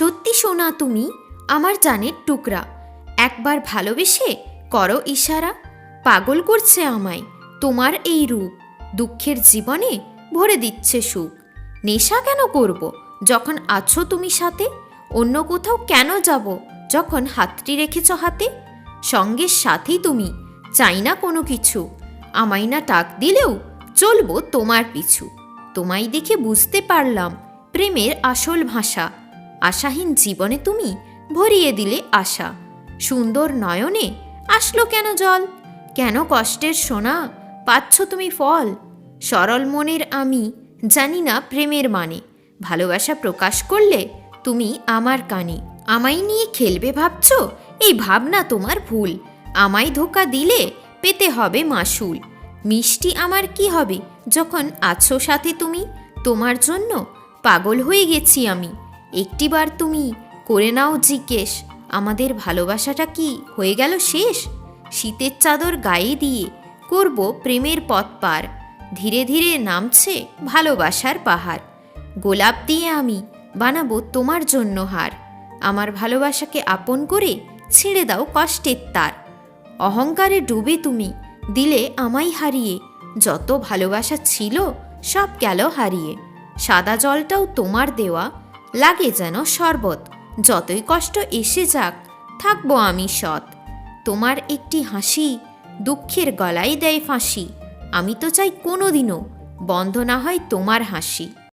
সত্যি সোনা তুমি, আমার জানের টুকরা। একবার ভালোবেসে করো ইশারা, পাগল করছে আমায় তোমার এই রূপ। দুঃখের জীবনে ভরে দিচ্ছে সুখ। নেশা কেন করব? যখন আছো তুমি সাথে, অন্য কোথাও কেন যাব? যখন হাতটি রেখেছ হাতে সঙ্গের সাথেই তুমি, চাই না কোনো কিছু। আমায় না টাক দিলেও চলবো তোমার পিছু। তোমায় দেখে বুঝতে পারলাম, প্রেমের আসল ভাষা। আশাহীন জীবনে তুমি ভরিয়ে দিলে আশা। সুন্দর নয়নে আসলো কেন জল? কেন কষ্টের সোনা? পাচ্ছ তুমি ফল? সরল মনের আমি জানি না প্রেমের মানে। ভালোবাসা প্রকাশ করলে তুমি আমার কানে। আমায় নিয়ে খেলবে ভাবছ? এই ভাবনা তোমার ভুল। আমায় ধোকা দিলে পেতে হবে মাসুল। মিষ্টি আমার কি হবে? যখন আছো সাথে তুমি, তোমার জন্য পাগল হয়ে গেছি আমি। একটিবার তুমি করে নাও জিজ্ঞেস, আমাদের ভালোবাসাটা কি হয়ে গেল শেষ? শীতের চাদর গায়ে দিয়ে করব প্রেমের পথ পার। ধীরে ধীরে নামছে ভালোবাসার পাহাড়। গোলাপ দিয়ে আমি বানাবো তোমার জন্য হার। আমার ভালোবাসাকে আপন করে ছেড়ে দাও কষ্টের তার। অহংকারে ডুবে তুমি দিলে আমায় হারিয়ে। যত ভালোবাসা ছিল সব গেল হারিয়ে। সাদা জলটাও তোমার দেওয়া লাগে যেন শরবত। যতই কষ্ট এসে যাক, থাকব আমি সৎ। তোমার একটি হাসি দুঃখের গলায় দেয় ফাঁসি। আমি তো চাই কোনোদিনও বন্ধ না হয় তোমার হাসি।